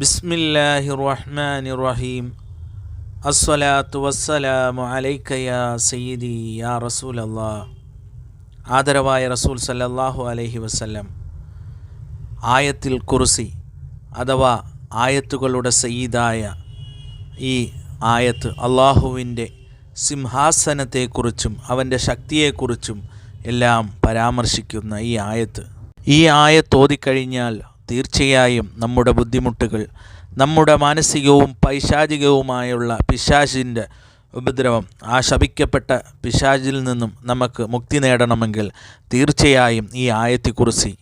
ബിസ്മില്ലാഹി റഹ്മാൻ റഹീം അസ്സലാത്തു വസ്സലാമു അലൈക്കയ സയ്യിദി യാ റസൂൽ അല്ലാ ആദരവായ റസൂൽ സല്ലല്ലാഹു അലൈഹി വസല്ലം. ആയത്തിൽ കുർസി അഥവാ ആയത്തുകളുടെ സയ്യിദായ ഈ ആയത്ത് അള്ളാഹുവിന്റെ സിംഹാസനത്തെക്കുറിച്ചും അവന്റെ ശക്തിയെക്കുറിച്ചും എല്ലാം പരാമർശിക്കുന്ന ഈ ആയത്ത്. ഈ ആയത്ത് ഓതിക്കഴിഞ്ഞാൽ തീർച്ചയായും നമ്മുടെ ബുദ്ധിമുട്ടുകൾ നമ്മുടെ മാനസികവും പൈശാചികവുമായുള്ള പിശാചിന്റെ ഉപദ്രവം ആ ശപിക്കപ്പെട്ട പിശാചിൽ നിന്നും നമുക്ക് മുക്തി നേടണമെങ്കിൽ തീർച്ചയായും ഈ ആയത്തിക്കുറിസി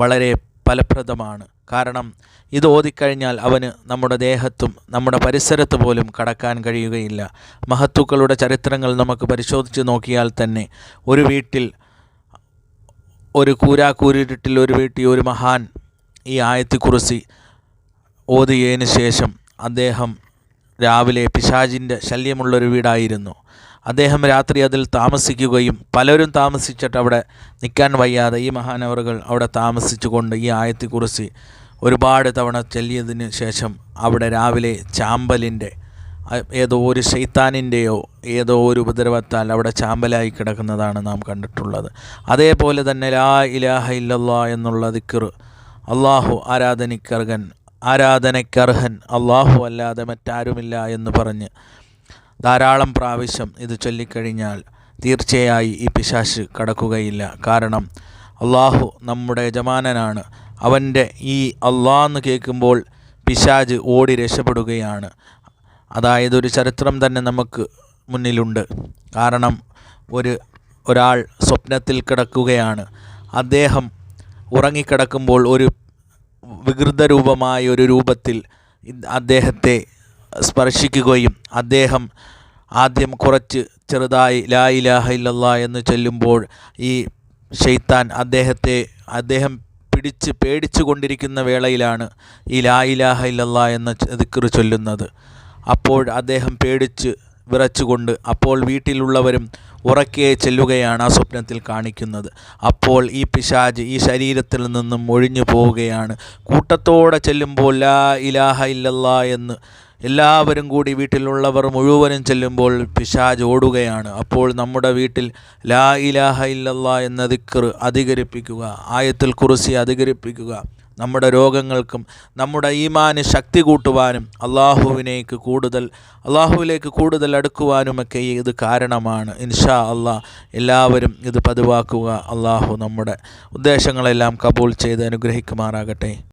വളരെ ഫലപ്രദമാണ്. കാരണം ഇത് ഓതിക്കഴിഞ്ഞാൽ അവന് നമ്മുടെ ദേഹത്തും നമ്മുടെ പരിസരത്ത് പോലും കടക്കാൻ കഴിയുകയില്ല. മഹത്തുക്കളുടെ ചരിത്രങ്ങൾ നമുക്ക് പരിശോധിച്ച് നോക്കിയാൽ തന്നെ ഒരു വീട്ടിൽ ഒരു കൂരാക്കൂരിട്ടിൽ ഒരു വീട്ടിൽ ഒരു മഹാൻ ഈ ആയത്തിക്കുറിച്ച് ഓതിയതിനു ശേഷം അദ്ദേഹം രാവിലെ പിശാജിന്റെ ശല്യമുള്ളൊരു വീടായിരുന്നു. അദ്ദേഹം രാത്രി അതിൽ താമസിക്കുകയും പലരും താമസിച്ചിട്ട് അവിടെ നിൽക്കാൻ വയ്യാതെ ഈ മഹാനവറുകൾ അവിടെ താമസിച്ചുകൊണ്ട് ഈ ആയത്തെക്കുറിച്ച് ഒരുപാട് തവണ ചെല്ലിയതിന് ശേഷം അവിടെ രാവിലെ ചാമ്പലിന്റെ ഏതോ ഒരു ശൈത്താനിന്റെയോ ഏതോ ഒരു ഉപദ്രവത്താൽ അവിടെ ചാമ്പലായി കിടക്കുന്നതാണ് നാം കണ്ടിട്ടുള്ളത്. അതേപോലെ തന്നെ ലാ ഇലാഹ ഇല്ലല്ലാ എന്നുള്ള ദിക്കർ അള്ളാഹു ആരാധനിക്കർഹൻ ആരാധനയ്ക്കർഹൻ അള്ളാഹു അല്ലാതെ മറ്റാരുമില്ല എന്ന് പറഞ്ഞ് ധാരാളം പ്രാവശ്യം ഇത് ചൊല്ലിക്കഴിഞ്ഞാൽ തീർച്ചയായി ഈ പിശാശ് കടക്കുകയില്ല. കാരണം അള്ളാഹു നമ്മുടെ യജമാനനാണ്. അവന്റെ ഈ അള്ളാന്ന് കേൾക്കുമ്പോൾ പിശാജ് ഓടി രക്ഷപ്പെടുകയാണ്. അതായത് ഒരു ചരിത്രം തന്നെ നമുക്ക് മുന്നിലുണ്ട്. കാരണം ഒരു ഒരാൾ സ്വപ്നത്തിൽ കിടക്കുകയാണ്. അദ്ദേഹം ഉറങ്ങിക്കിടക്കുമ്പോൾ ഒരു വികൃതരൂപമായ ഒരു രൂപത്തിൽ അദ്ദേഹത്തെ സ്പർശിക്കുകയും അദ്ദേഹം ആദ്യം കുറച്ച് ചെറുതായി ലാ ഇലാഹ ഇല്ലല്ലാ എന്ന് ചൊല്ലുമ്പോൾ ഈ ഷെയ്ത്താൻ അദ്ദേഹത്തെ അദ്ദേഹം പിടിച്ച് പേടിച്ചു കൊണ്ടിരിക്കുന്ന വേളയിലാണ് ഈ ലാ ഇലാഹ ഇല്ലല്ലാ എന്ന ദിക്കർ ചൊല്ലുന്നത്. അപ്പോൾ അദ്ദേഹം പേടിച്ച് വിറച്ചുകൊണ്ട് അപ്പോൾ വീട്ടിലുള്ളവരും ഉറക്കെ ചെല്ലുകയാണ് ആ സ്വപ്നത്തിൽ കാണിക്കുന്നത്. അപ്പോൾ ഈ പിശാജ് ഈ ശരീരത്തിൽ നിന്നും ഒഴിഞ്ഞു പോവുകയാണ്. കൂട്ടത്തോടെ ചെല്ലുമ്പോൾ ലാ ഇലാഹ ഇല്ലല്ലാ എന്ന് എല്ലാവരും കൂടി വീട്ടിലുള്ളവർ മുഴുവനും ചെല്ലുമ്പോൾ പിശാജ് ഓടുകയാണ്. അപ്പോൾ നമ്മുടെ വീട്ടിൽ ലാ ഇലാഹ ഇല്ലല്ലാ എന്ന ദിക്കർ അധികരിപ്പിക്കുക ആയത്തിൽ കുറിസി അധികരിപ്പിക്കുക നമ്മുടെ രോഗങ്ങൾക്കും നമ്മുടെ ഈമാന് ശക്തി കൂട്ടുവാനും അള്ളാഹുവിനേക്ക് കൂടുതൽ അള്ളാഹുവിലേക്ക് കൂടുതൽ അടുക്കുവാനുമൊക്കെ ഇത് കാരണമാണ്. ഇൻഷാ അള്ളാഹ് എല്ലാവരും ഇത് പതിവാക്കുക. അള്ളാഹു നമ്മുടെ ഉദ്ദേശങ്ങളെല്ലാം കബൂൾ ചെയ്ത് അനുഗ്രഹിക്കുമാറാകട്ടെ.